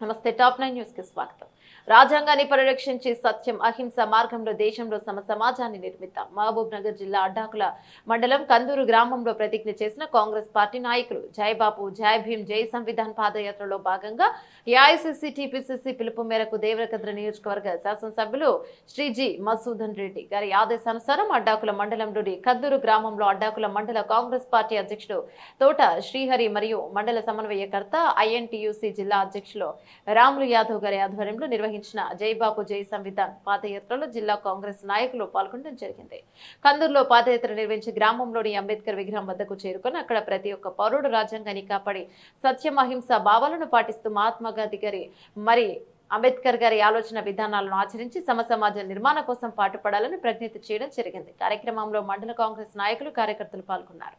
నమస్తే top nine న్యూస్కి స్వాగతం. రాజ్యాంగాన్ని పరిరక్షించి సత్యం అహింస మార్గంలో దేశంలో సమ సమాజాన్ని నిర్మిద్దాం. మహబూబ్ నగర్ జిల్లా అడ్డాకుల మండలం కందూరు గ్రామంలో ప్రతిజ్ఞ చేసిన కాంగ్రెస్ పార్టీ నాయకులు జై బాపు జై భీమ్ జై సంవిధాన్ పాదయాత్రలో భాగంగా ఏఐసిసి టిపిసిసి పిలుపు మేరకు దేవరకద్ర నియోజకవర్గ శాసనసభ్యులు శ్రీజీ మసూదన్ రెడ్డి గారి ఆదేశానుసారం అడ్డాకుల మండలంలోని కందూరు గ్రామంలో అడ్డాకుల మండల కాంగ్రెస్ పార్టీ అధ్యక్షుడు తోట శ్రీహరి మరియు మండల సమన్వయకర్త ఐఎన్టీయూసీ జిల్లా అధ్యక్షులు రాములు యాదవ్ గారి ఆధ్వర్యంలో నిర్వహించిన జైబాబు జై సంవిధాన్ పాదయాత్రలో జిల్లా కాంగ్రెస్ నాయకులు పాల్గొనడం జరిగింది. కందూరులో పాదయాత్ర నిర్వహించి గ్రామంలోని అంబేద్కర్ విగ్రహం వద్దకు చేరుకొని అక్కడ ప్రతి ఒక్క పౌరుడు రాజ్యాంగాన్ని కాపాడి సత్యమహింస భావాలను పాటిస్తూ మహాత్మా గాంధీ గారి మరి అంబేద్కర్ గారి ఆలోచన విధానాలను ఆచరించి సమ నిర్మాణం కోసం పాటుపడాలని ప్రజ్ఞత చేయడం జరిగింది. కార్యక్రమంలో మండల కాంగ్రెస్ నాయకులు కార్యకర్తలు పాల్గొన్నారు.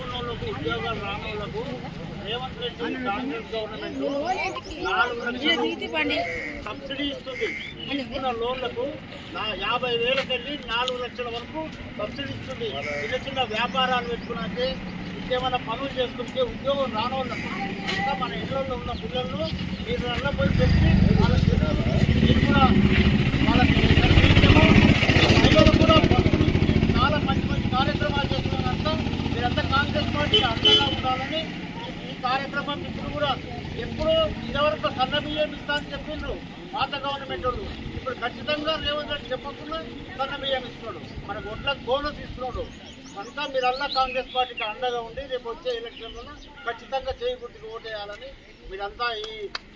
ఉద్యోగాలు రానోళ్ళకు రేవంత్ రెడ్డి కాంగ్రెస్ గవర్నమెంట్ నాలుగు లక్షలు సబ్సిడీ ఇస్తుంది. లోన్లకు నా యాభై వేలకెళ్ళి నాలుగు లక్షల వరకు సబ్సిడీ ఇస్తుంది. చిన్న చిన్న వ్యాపారాలు పెట్టుకున్నట్టే ఇంకేమైనా పనులు చేసుకుంటే ఉద్యోగం రానోళ్ళకు ఇంకా మన ఇళ్ళలో ఉన్న పిల్లలను మీరు నల్ల పోయి పెట్టి వాళ్ళ పిల్లలు మీరు కూడా కాంగ్రెస్ పార్టీ అండగా ఉండాలని ఈ- కార్యక్రమం ఇప్పుడు కూడా ఎప్పుడో ఇదివరకు సన్న బియ్యం ఇస్తా అని చెప్పిండ్రు. పాత గవర్నమెంట్ వాళ్ళు. ఇప్పుడు ఖచ్చితంగా రేవంత్ రెడ్డి చెప్పకుండా సన్న బియ్యం ఇస్తున్నాడు. మన ఒట్లకు బోనస్ ఇస్తున్నాడు. కనుక మీరల్లా కాంగ్రెస్ పార్టీకి అండగా ఉండి రేపు వచ్చే ఎలక్షన్లను ఖచ్చితంగా చేయి ఓటేయాలని మీరంతా ఈ